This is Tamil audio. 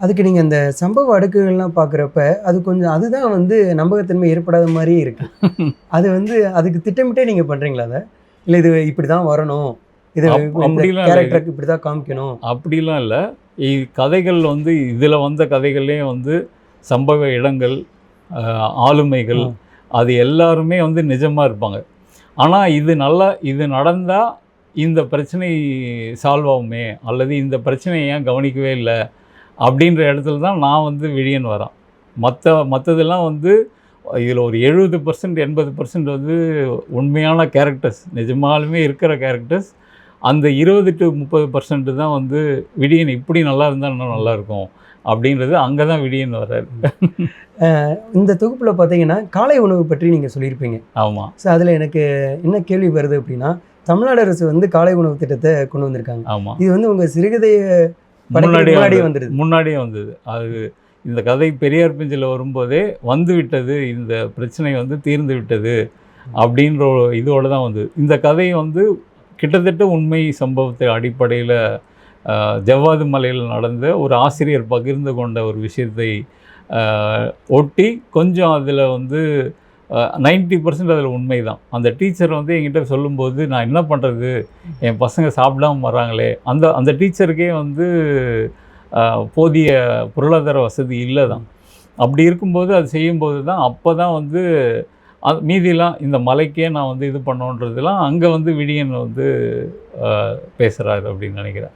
அதுக்கு நீங்கள் இந்த சம்பவ அடுக்குகள்லாம் பார்க்குறப்ப அது கொஞ்சம் அதுதான் வந்து நம்பகத்தன்மை ஏற்படாத மாதிரியே இருக்கு. அது வந்து அதுக்கு திட்டமிட்டே நீங்கள் பண்ணுறீங்களா அதை? இல்லை இது இப்படி தான் வரணும். இது. கேரக்டருக்கு இப்படி தான் காமிக்கணும். அப்படிலாம் இல்லை. கதைகள் வந்து இதில் வந்த கதைகள்லேயே வந்து சம்பவ இடங்கள் ஆளுமைகள். அது எல்லாருமே வந்து நிஜமாக இருப்பாங்க. ஆனால் இது நல்லா இது நடந்தால் இந்த பிரச்சனை சால்வ் ஆகுமே? அல்லது இந்த பிரச்சனையை ஏன் கவனிக்கவே இல்லை? அப்படின்ற இடத்துல தான் நான் வந்து விழியன் வரேன் மற்ற மற்றதெல்லாம் வந்து இதில் ஒரு எழுபது பர்சன்ட் எண்பது பர்சன்ட் வந்து உண்மையான கேரக்டர்ஸ் நிஜமாலுமே இருக்கிற கேரக்டர்ஸ் அந்த இருபது டு முப்பது பர்சன்ட் தான் வந்து விடியன் இப்படி நல்லா இருந்தால் இன்னும் நல்லா இருக்கும் அப்படின்றது அங்கே தான் விடியன் வர்றாரு. இந்த தொகுப்பில் பார்த்தீங்கன்னா காலை உணவு பற்றி நீங்கள் சொல்லியிருப்பீங்க. ஆமாம் ஸோ அதில் எனக்கு என்ன கேள்வி வருது அப்படின்னா தமிழ்நாடு அரசு வந்து காலை உணவு திட்டத்தை கொண்டு வந்திருக்காங்க. ஆமாம் இது வந்து உங்கள் சிறுகதையை வந்து- வந்துடுது முன்னாடியே வந்தது. அது இந்த கதை பெரியார் பிஞ்சில் வரும்போதே வந்து விட்டது இந்த பிரச்சனை வந்து தீர்ந்து விட்டது அப்படின்ற இதோட தான் வந்தது. இந்த கதை வந்து கிட்டத்தட்ட உண்மை சம்பவத்தை அடிப்படையில் ஜவ்வாது மலையில் நடந்த ஒரு ஆசிரியர் பகிர்ந்து கொண்ட ஒரு விஷயத்தை ஒட்டி கொஞ்சம் அதில் வந்து நைன்ட்டி பர்சன்ட் அதில் உண்மை தான் அந்த டீச்சர் வந்து என்கிட்ட சொல்லும்போது நான் என்ன பண்ணுறது என் பசங்க சாப்பிடாம வராங்களே அந்த அந்த டீச்சருக்கே வந்து போதிய பொருளாதார வசதி இல்லை தான் அப்படி இருக்கும்போது அது செய்யும்போது தான் அப்போ தான் வந்து அது மீதிலாம் இந்த மலைக்கே நான் வந்து இது பண்ணோன்றதுலாம் அங்கே வந்து விடியன் வந்து பேசுகிறாரு அப்படின்னு நினைக்கிறேன்.